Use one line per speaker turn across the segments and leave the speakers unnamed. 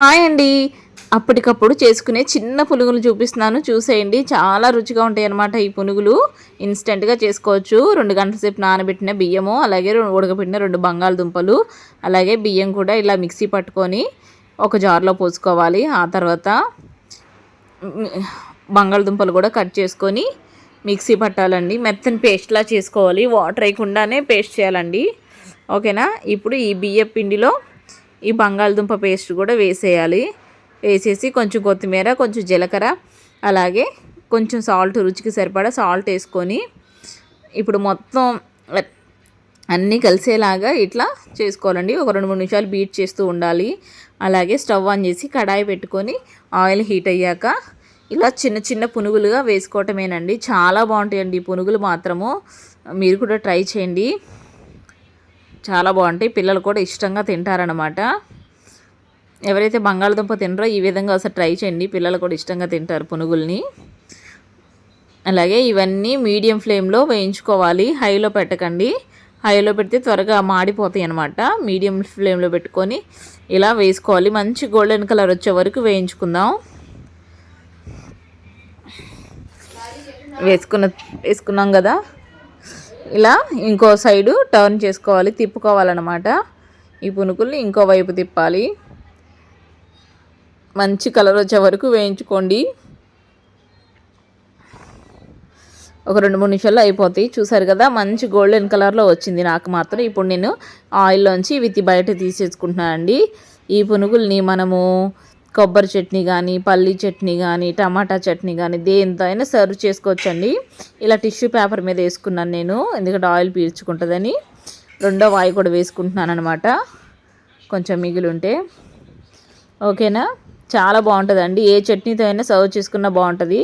Hi అండి. అప్పటికప్పుడు చేసుకునే చిన్న పునుగులు చూపిస్తున్నాను. చూసేయండి. చాలా రుచిగా ఉంటాయి అన్నమాట ఈ పునుగులు. ఇన్స్టెంట్గా చేసుకోవచ్చు. రెండు గంటల సేపు నానబెట్టిన బియ్యము అలాగే ఉడకబెట్టిన రెండు బంగాళదుంపలు అలాగే బియ్యం కూడా ఇలా మిక్సీ పట్టుకొని ఒక జార్లో పోసుకోవాలి. ఆ తర్వాత బంగాళదుంపలు కూడా కట్ చేసుకొని మిక్సీ పట్టాలండి. మెత్తని పేస్ట్లా చేసుకోవాలి. వాటర్ వేయకుండానే పేస్ట్ చేయాలండి. ఓకేనా? ఇప్పుడు ఈ బియ్య పిండిలో ఈ బంగాళదుంప పేస్ట్ కూడా వేసేయాలి. వేసేసి కొంచెం కొత్తిమీర కొంచెం జీలకర్ర అలాగే కొంచెం సాల్ట్ రుచికి సరిపడా సాల్ట్ వేసుకొని ఇప్పుడు మొత్తం అన్నీ కలిసేలాగా ఇట్లా చేసుకోవాలండి. ఒక రెండు మూడు నిమిషాలు బీట్ చేస్తూ ఉండాలి. అలాగే స్టవ్ ఆన్ చేసి కడాయి పెట్టుకొని ఆయిల్ హీట్ అయ్యాక ఇలా చిన్న చిన్న పునుగులుగా వేసుకోవటమేనండి. చాలా బాగుంటాయండి ఈ పునుగులు మాత్రము. మీరు కూడా ట్రై చేయండి. చాలా బాగుంటాయి. పిల్లలు కూడా ఇష్టంగా తింటారనమాట ఎవరైతే బంగాళదుంప తినరో ఈ విధంగా ఒకసారి ట్రై చేయండి. పిల్లలు కూడా ఇష్టంగా తింటారు పునుగుల్ని. అలాగే ఇవన్నీ మీడియం ఫ్లేమ్లో వేయించుకోవాలి. హైలో పెట్టకండి. హైలో పెడితే త్వరగా మాడిపోతాయి అనమాట మీడియం ఫ్లేమ్లో పెట్టుకొని ఇలా వేసుకోవాలి. మంచి గోల్డెన్ కలర్ వచ్చే వరకు వేయించుకుందాం. వేసుకున్న వేసుకున్నాం కదా? ఇలా ఇంకో సైడు టర్న్ చేసుకోవాలి తిప్పుకోవాలన్నమాట. ఈ పునుకుల్ని ఇంకో వైపు తిప్పాలి. మంచి కలర్ వచ్చే వరకు వేయించుకోండి. ఒక రెండు మూడు నిమిషాల్లో అయిపోతాయి. చూసారు కదా మంచి గోల్డెన్ కలర్లో వచ్చింది నాకు మాత్రం. ఇప్పుడు నేను ఆయిల్లోంచి ఇవి బయట తీసేసుకుంటున్నానండి. ఈ పునుగుల్ని మనము కొబ్బరి చట్నీ కానీ పల్లీ చట్నీ కానీ టమాటా చట్నీ కానీ దేంతో అయినా సర్వ్ చేసుకోవచ్చండి. ఇలా టిష్యూ పేపర్ మీద వేసుకున్నాను నేను ఎందుకంటే ఆయిల్ పీల్చుకుంటుందని. రెండో వాయి కూడా వేసుకుంటున్నాను అనమాట కొంచెం మిగిలి ఉంటే ఓకేనా? చాలా బాగుంటుందండి. ఏ చట్నీతో అయినా సర్వ్ చేసుకున్నా బాగుంటుంది.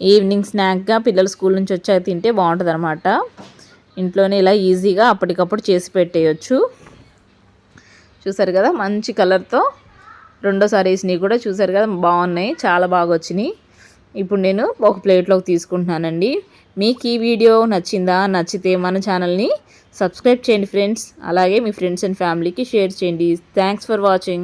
ఈవినింగ్ స్నాక్గా పిల్లలు స్కూల్ నుంచి వచ్చాక తింటే బాగుంటుంది అనమాట ఇంట్లోనే ఇలా ఈజీగా అప్పటికప్పుడు చేసి పెట్టేయచ్చు. చూసారు కదా? మంచి కలర్తో రెండో సారీస్ని కూడా చూసారు కదా బాగున్నాయి చాలా బాగా వచ్చినాయి. ఇప్పుడు నేను ఒక ప్లేట్లోకి తీసుకుంటున్నానండి. మీకు ఈ వీడియో నచ్చిందా నచ్చితే మన ఛానల్ని సబ్స్క్రైబ్ చేయండి ఫ్రెండ్స్. అలాగే మీ ఫ్రెండ్స్ అండ్ ఫ్యామిలీకి షేర్ చేయండి. Thanks for watching